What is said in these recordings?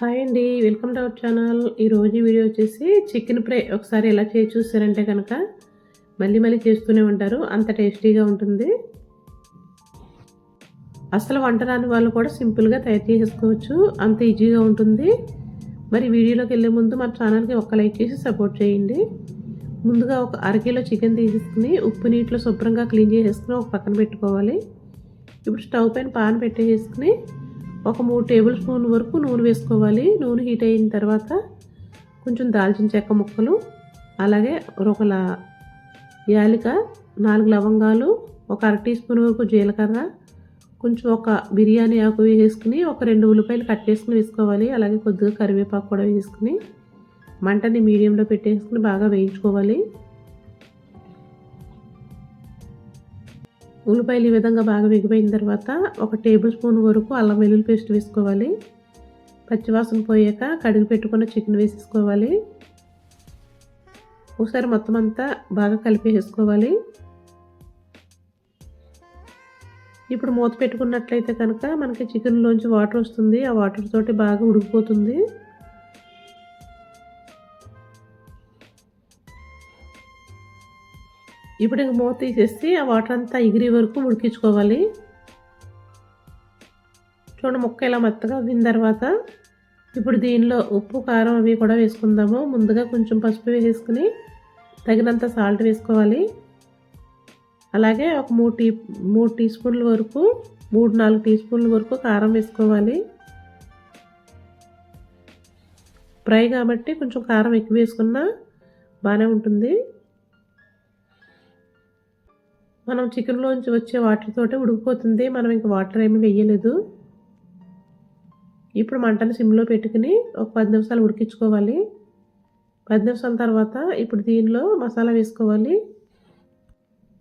Hi అండి welcome to our channel ఈరోజు video వచ్చేసి చికెన్ ఫ్రై ఒకసారి ఎలా చేసి చూస్తారంటే కనుక మళ్ళీ మళ్ళీ చేస్తూనే ఉంటారు. అంత టేస్టీగా ఉంటుంది. అసలు వంట రాని వాళ్ళు కూడా సింపుల్గా తయారు చేసుకోవచ్చు అంత ఈజీగా ఉంటుంది. మరి వీడియోలోకి వెళ్ళే ముందు మా ఛానల్కి ఒక్క లైక్ చేసి సపోర్ట్ చేయండి. ముందుగా ఒక అరకిలో చికెన్ తీసేసుకుని ఉప్పు నీటిలో శుభ్రంగా క్లీన్ చేసేసుకుని ఒక పక్కన పెట్టుకోవాలి. ఇప్పుడు స్టవ్ పైన పాన్ పెట్టేసుకుని ఒక మూడు టేబుల్ స్పూన్ వరకు నూనె వేసుకోవాలి. నూనె హీట్ అయిన తర్వాత కొంచెం దాల్చిన చెక్క ముక్కలు అలాగే ఒక యాలిక నాలుగు లవంగాలు ఒక అర టీ స్పూన్ వరకు జీలకర్ర కొంచెం ఒక బిర్యానీ ఆకు వేసుకుని ఒక రెండు ఉల్లిపాయలు కట్ చేసుకుని వేసుకోవాలి. అలాగే కొద్దిగా కరివేపాకు కూడా వేసుకుని మంటని మీడియంలో పెట్టేసుకుని బాగా వేయించుకోవాలి. ఉల్లిపాయలు ఈ విధంగా బాగా వేగిపోయిన తర్వాత ఒక టేబుల్ స్పూన్ వరకు అల్లం వెల్లుల్లి పేస్ట్ వేసుకోవాలి. పచ్చివాసన పోయాక కడిగి పెట్టుకున్న చికెన్ వేసేసుకోవాలి. ఒకసారి మొత్తం అంతా బాగా కలిపేసుకోవాలి ఇప్పుడు మూత పెట్టుకున్నట్లయితే కనుక మనకి చికెన్లోంచి వాటర్ వస్తుంది. ఆ వాటర్ తోటి బాగా ఉడికిపోతుంది. ఇప్పుడు ఇంక మూత తీసేసి ఆ వాటర్ అంతా ఎగిరి వరకు ఉడికించుకోవాలి. చూడండి ముక్క ఇలా మెత్తగా అవ్విన తర్వాత ఇప్పుడు దీనిలో ఉప్పు కారం అవి కూడా వేసుకుందాము. ముందుగా కొంచెం పసుపు వేసుకుని తగినంత సాల్ట్ వేసుకోవాలి. అలాగే ఒక మూడు టీ మూడు టీ స్పూన్ల వరకు మూడు నాలుగు టీ స్పూన్ల వరకు కారం వేసుకోవాలి. ఫ్రై కాబట్టి కొంచెం కారం ఎక్కువ వేసుకున్నా బాగానే ఉంటుంది. మనం చికెన్లోంచి వచ్చే వాటర్ తోటే ఉడికిపోతుంది. మనం ఇంకా వాటర్ ఏమి వేయలేదు. ఇప్పుడు మంటను సిమ్లో పెట్టుకుని ఒక పది నిమిషాలు ఉడికించుకోవాలి. పది నిమిషాల తర్వాత ఇప్పుడు దీనిలో మసాలా వేసుకోవాలి.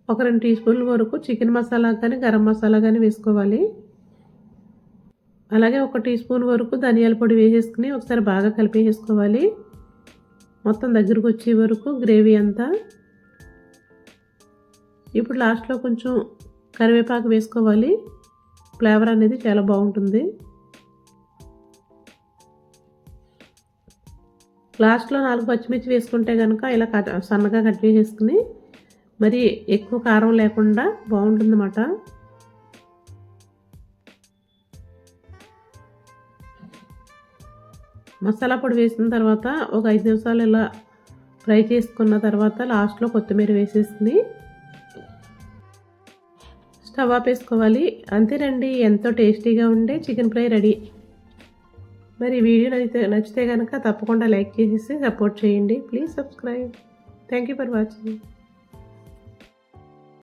ఒక రెండు టీ స్పూన్ల వరకు చికెన్ మసాలా కానీ గరం మసాలా కానీ వేసుకోవాలి. అలాగే ఒక టీ స్పూన్ వరకు ధనియాల పొడి వేసేసుకుని ఒకసారి బాగా కలిపేసుకోవాలి మొత్తం దగ్గరకు వచ్చే వరకు గ్రేవీ అంతా ఇప్పుడు లాస్ట్లో కొంచెం కరివేపాకు వేసుకోవాలి. ఫ్లేవర్ అనేది చాలా బాగుంటుంది. లాస్ట్లో నాలుగు పచ్చిమిర్చి వేసుకుంటే కనుక ఇలా కట్ సన్నగా కట్ చేసేసుకుని మరి ఎక్కువ కారం లేకుండా బాగుంటుందన్నమాట. మసాలా పొడి వేసిన తర్వాత ఒక ఐదు నిమిషాలు ఇలా ఫ్రై చేసుకున్న తర్వాత లాస్ట్లో కొత్తిమీర వేసేసుకుని స్టవ్ ఆపేసుకోవాలి అంతేనండి ఎంతో టేస్టీగా ఉండే చికెన్ ఫ్రై రెడీ. మరి వీడియో నచ్చితే నచ్చితే కనుక తప్పకుండా లైక్ చేసేసి సపోర్ట్ చేయండి. Please subscribe. Thank you for watching.